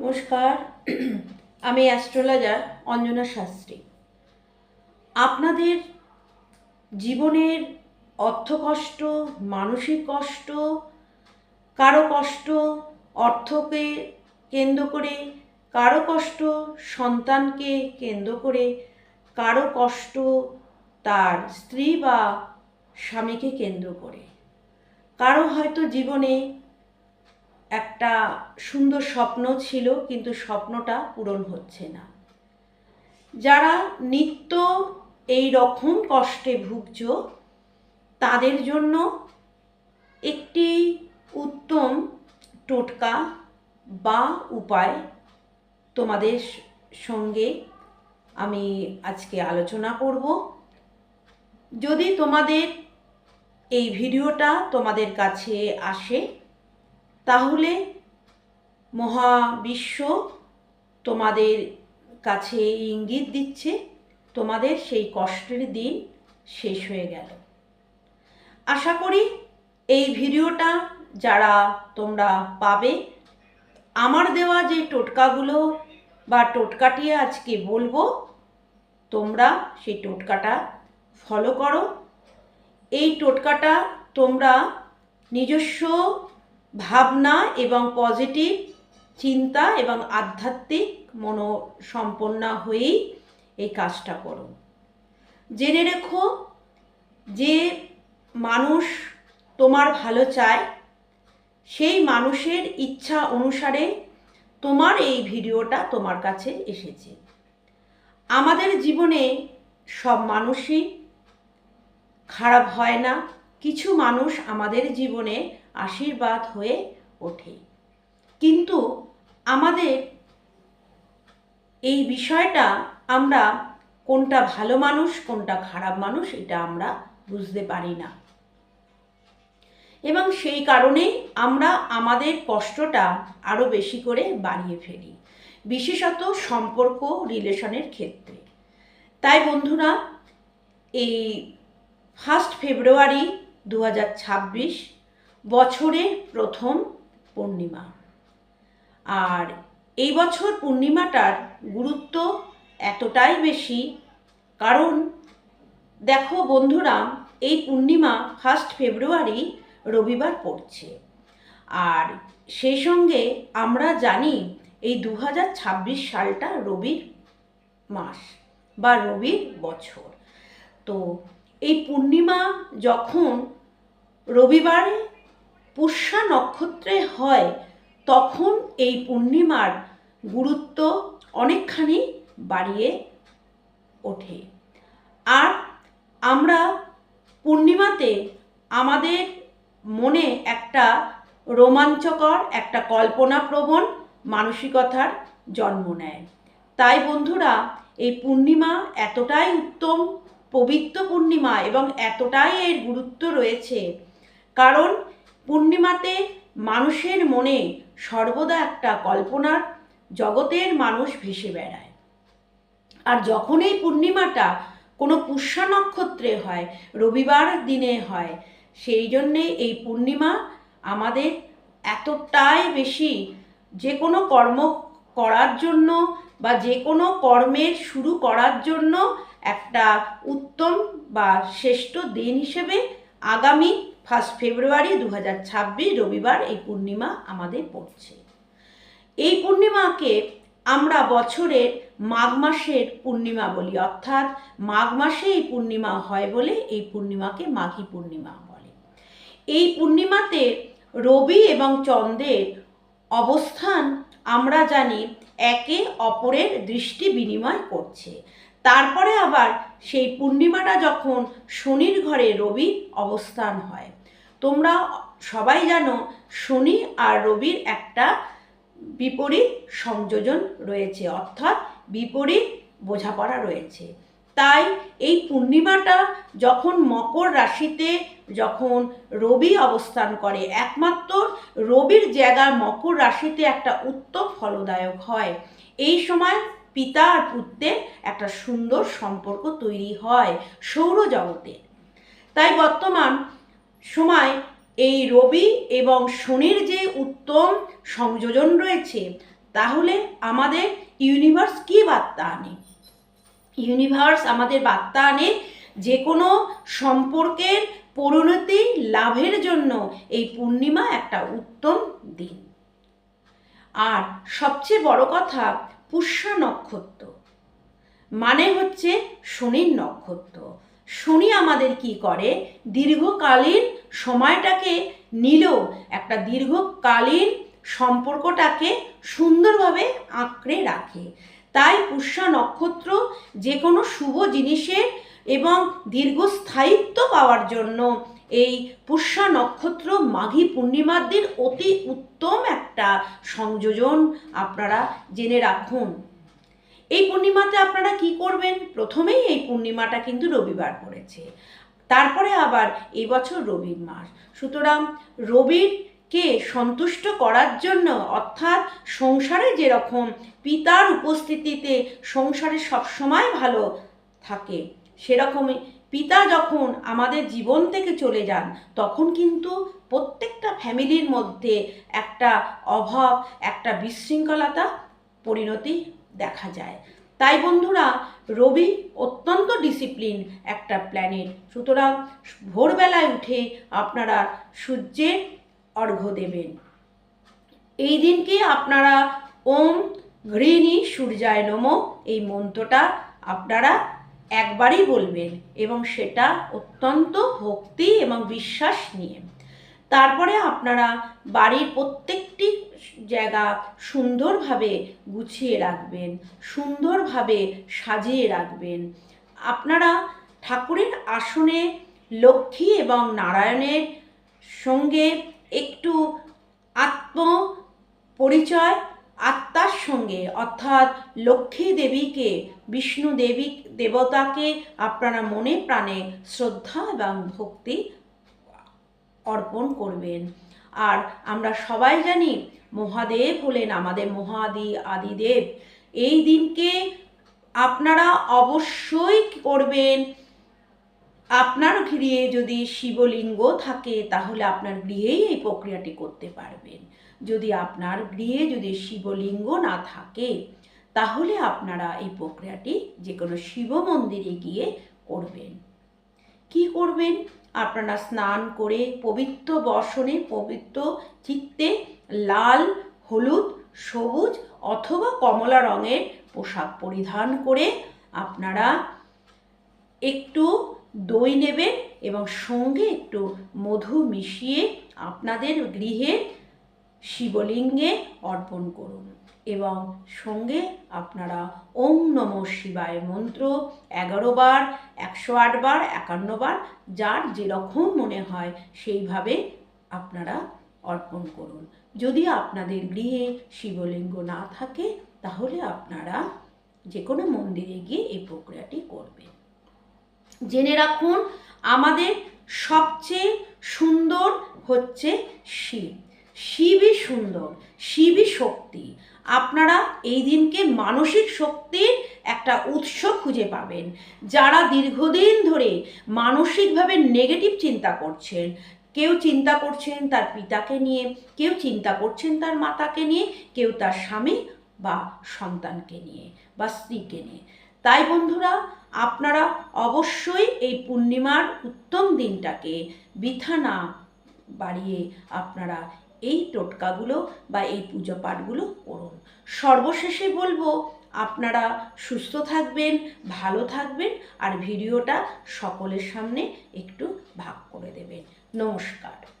নমস্কার। আমি অ্যাস্ট্রোলজার অঞ্জনা শাস্ত্রী। আপনাদের জীবনের অর্থকষ্ট মানসিক কষ্ট, কারও কষ্ট, অর্থকে কেন্দ্র করে, কারও কষ্ট, সন্তানকে কেন্দ্র করে, কারও কষ্ট তার স্ত্রী বা স্বামীকে কেন্দ্র করে। কারও হয়তো জীবনে একটা সুন্দর স্বপ্ন ছিল, কিন্তু স্বপ্নটা পূরণ হচ্ছে না। যারা নিত্য এই রকম কষ্টে ভুগছ, তাদের জন্য একটি উত্তম টোটকা বা উপায় তোমাদের সঙ্গে আমি আজকে আলোচনা করব। যদি তোমাদের এই ভিডিওটা তোমাদের কাছে আসে তাহলে মহাবিশ্ব তোমাদের কাছে ইঙ্গিত দিচ্ছে, তোমাদের সেই কষ্টের দিন শেষ হয়ে গেল। আশা করি এই ভিডিওটা যারা তোমরা পাবে, আমার দেওয়া যে টোটকাগুলো বা টোটকাটি আজকে বলব, তোমরা সেই টোটকাটা ফলো করো। এই টোটকাটা তোমরা নিজস্ব ভাবনা এবং পজিটিভ চিন্তা এবং আধ্যাত্মিক মনোসম্পন্ন হয়েই এই কাজটা করো। জেনে রেখো যে মানুষ তোমার ভালো চায়, সেই মানুষের ইচ্ছা অনুসারে তোমার এই ভিডিওটা তোমার কাছে এসেছে। আমাদের জীবনে সব মানুষই খারাপ হয় না, কিছু মানুষ আমাদের জীবনে আশীর্বাদ হয়ে ওঠে। কিন্তু আমাদের এই বিষয়টা আমরা কোনটা ভালো মানুষ, কোনটা খারাপ মানুষ, এটা আমরা বুঝতে পারি না। এবং সেই কারণেই আমরা আমাদের কষ্টটা আরও বেশি করে বাড়িয়ে ফেলি, বিশেষত সম্পর্ক, রিলেশনের ক্ষেত্রে। তাই বন্ধুরা, এই ফার্স্ট ফেব্রুয়ারি দু বছরের প্রথম পূর্ণিমা। আর এই বছর পূর্ণিমাটার গুরুত্ব এতটাই বেশি কারণ দেখো বন্ধুরা, এই পূর্ণিমা ফার্স্ট ফেব্রুয়ারি রবিবার পড়ছে। আর সেই সঙ্গে আমরা জানি এই দু হাজার ছাব্বিশ সালটা রবির মাস বা রবির বছর। তো এই পূর্ণিমা যখন রবিবারে পুষ্যা নক্ষত্রে হয়, তখন এই পূর্ণিমার গুরুত্ব অনেকখানি বাড়িয়ে ওঠে। আর আমরা পূর্ণিমাতে আমাদের মনে একটা রোমাঞ্চকর, একটা কল্পনাপ্রবণ মানসিকতার জন্ম নেয়। তাই বন্ধুরা, এই পূর্ণিমা এতটাই উত্তম, পবিত্র পূর্ণিমা এবং এতটাই এর গুরুত্ব রয়েছে। কারণ পূর্ণিমাতে মানুষের মনে সর্বদা একটা কল্পনার জগতের মানুষ ভেসে বেড়ায়। আর যখন এই পূর্ণিমাটা কোনো পুষ্যা নক্ষত্রে হয়, রবিবার দিনে হয়, সেই জন্যে এই পূর্ণিমা আমাদের এতটাই বেশি যে কোনো কর্ম করার জন্য বা যে কোনো কর্মের শুরু করার জন্য একটা উত্তম বা শ্রেষ্ঠ দিন হিসেবে আগামী ফার্স্ট ফেব্রুয়ারি দু হাজার ছাব্বিশ রবিবার এই পূর্ণিমা আমাদের পড়ছে। এই পূর্ণিমাকে আমরা বছরের মাঘ মাসের পূর্ণিমা বলি, অর্থাৎ মাঘ মাসে এই পূর্ণিমা হয় বলে এই পূর্ণিমাকে মাঘী পূর্ণিমা বলে। এই পূর্ণিমাতে রবি এবং চন্দ্রের অবস্থান আমরা জানি একে অপরের দৃষ্টি বিনিময় করছে। তারপরে আবার সেই পূর্ণিমাটা যখন শনির ঘরে রবি অবস্থান হয়। তোমরা সবাই জানো, শনি আর রবির একটা বিপরীত সংযোজন রয়েছে, অর্থাৎ বিপরীত বোঝাপড়া রয়েছে। তাই এই পূর্ণিমাটা যখন মকর রাশিতে যখন রবি অবস্থান করে, একমাত্র রবির জায়গা মকর রাশিতে একটা উত্তম ফলদায়ক হয়। এই সময় পিতা আর পুত্রের একটা সুন্দর সম্পর্ক তৈরি হয় সৌরজগতে। তাই বর্তমান সময় এই রবি এবং শনির যে উত্তম সংযোজন রয়েছে, তাহলে আমাদের ইউনিভার্স কি বার্তা আনে? ইউনিভার্স আমাদের বার্তা আনে যে কোনো সম্পর্কের পরিণতি লাভের জন্য এই পূর্ণিমা একটা উত্তম দিন। আর সবচেয়ে বড় কথা পুষ্যা নক্ষত্র। মানে হচ্ছে শনির নক্ষত্র। শনি আমাদের কি করে? দীর্ঘকালীন সময়টাকে নিলেও একটা দীর্ঘকালীন সম্পর্কটাকে সুন্দরভাবে আঁকড়ে রাখে। তাই পুষ্যা নক্ষত্র যে কোনো শুভ জিনিসের এবং দীর্ঘস্থায়িত্ব পাওয়ার জন্য এই পুষ্যা নক্ষত্র মাঘী পূর্ণিমার দিন অতি উত্তম একটা সংযোজন আপনারা জেনে রাখুন। এই পূর্ণিমাতে আপনারা কি করবেন? প্রথমেই এই পূর্ণিমাটা কিন্তু রবিবার পড়েছে। তারপরে আবার এই বছর রবির মাস। সুতরাং রবির কে সন্তুষ্ট করার জন্য অর্থাৎ সংসারে যেরকম পিতার উপস্থিতিতে সংসারে সবসময় ভালো থাকে, সেরকমই পিতা যখন আমাদের জীবন থেকে চলে যান, তখন কিন্তু প্রত্যেকটা ফ্যামিলির মধ্যে একটা অভাব, একটা বিশৃঙ্খলতা পরিণতি দেখা যায়। তাই বন্ধুরা, রবি অত্যন্ত ডিসিপ্লিন একটা প্ল্যানেট। সুতরাং ভোরবেলায় উঠে আপনারা সূর্যের অর্ঘ্য দেবেন। এই দিনকে আপনারা ওম ঘৃণী সূর্যায় নম এই মন্ত্রটা আপনারা একবারই বলবেন এবং সেটা অত্যন্ত ভক্তি এবং বিশ্বাস নিয়ে। তারপরে আপনারা বাড়ির প্রত্যেকটি জায়গা সুন্দরভাবে গুছিয়ে রাখবেন, সুন্দরভাবে সাজিয়ে রাখবেন। আপনারা ঠাকুরের আসনে লক্ষ্মী এবং নারায়ণের সঙ্গে একটু আত্ম পরিচয় আত্মার সঙ্গে, অর্থাৎ লক্ষ্মী দেবীকে, বিষ্ণু দেবী দেবতাকে আপনারা মনে প্রাণে শ্রদ্ধা এবং ভক্তি অর্পণ করবেন। আর আমরা সবাই জানি, মহাদেব হলেন আমাদের মহাদি আদিদেব। এই দিনকে আপনারা অবশ্যই করবেন? আপনার গৃহে যদি শিবলিঙ্গ থাকে, তাহলে আপনার গৃহেই এই প্রক্রিয়াটি করতে পারবেন। যদি আপনার গৃহে যদি শিবলিঙ্গ না থাকে, তাহলে আপনারা এই প্রক্রিয়াটি যে কোনো শিব মন্দিরে গিয়ে করবেন। কি করবেন? আপনারা স্নান করে পবিত্র বসনে পবিত্র চিত্তে লাল, হলুদ, সবুজ অথবা কমলা রঙের পোশাক পরিধান করে আপনারা একটু দই নেবেন এবং সঙ্গে একটু মধু মিশিয়ে আপনাদের গৃহে শিবলিঙ্গে অর্পণ করুন এবং সঙ্গে আপনারা ওম নম শিবায় মন্ত্র এগারো বার, একশো আট বার, একান্ন বার, যার যেরকম মনে হয় সেইভাবে আপনারা অর্পণ করুন। যদি আপনাদের গৃহে শিবলিঙ্গ না থাকে, তাহলে আপনারা যে কোনো মন্দিরে গিয়ে এই প্রক্রিয়াটি করবেন। জেনে রাখুন, আমাদের সবচেয়ে সুন্দর হচ্ছে শিব। শিবই সুন্দর, শিবই শক্তি। আপনারা এই দিনকে মানসিক শক্তির একটা উৎস খুঁজে পাবেন, যারা দীর্ঘদিন ধরে মানসিকভাবে নেগেটিভ চিন্তা করছেন। কেউ চিন্তা করছেন তার পিতাকে নিয়ে, কেউ চিন্তা করছেন তার মাতাকে নিয়ে, কেউ তার স্বামী বা সন্তানকে নিয়ে বা স্ত্রীকে নিয়ে। তাই বন্ধুরা, আপনারা অবশ্যই এই পূর্ণিমার উত্তম দিনটাকে বৃথা না বাড়িয়ে আপনারা এই টোটকাগুলো বা এই পুজো পাঠগুলো করুন। সর্বশেষে বলব, আপনারা সুস্থ থাকবেন, ভালো থাকবেন আর ভিডিওটা সকলের সামনে একটু ভাগ করে দেবেন। নমস্কার।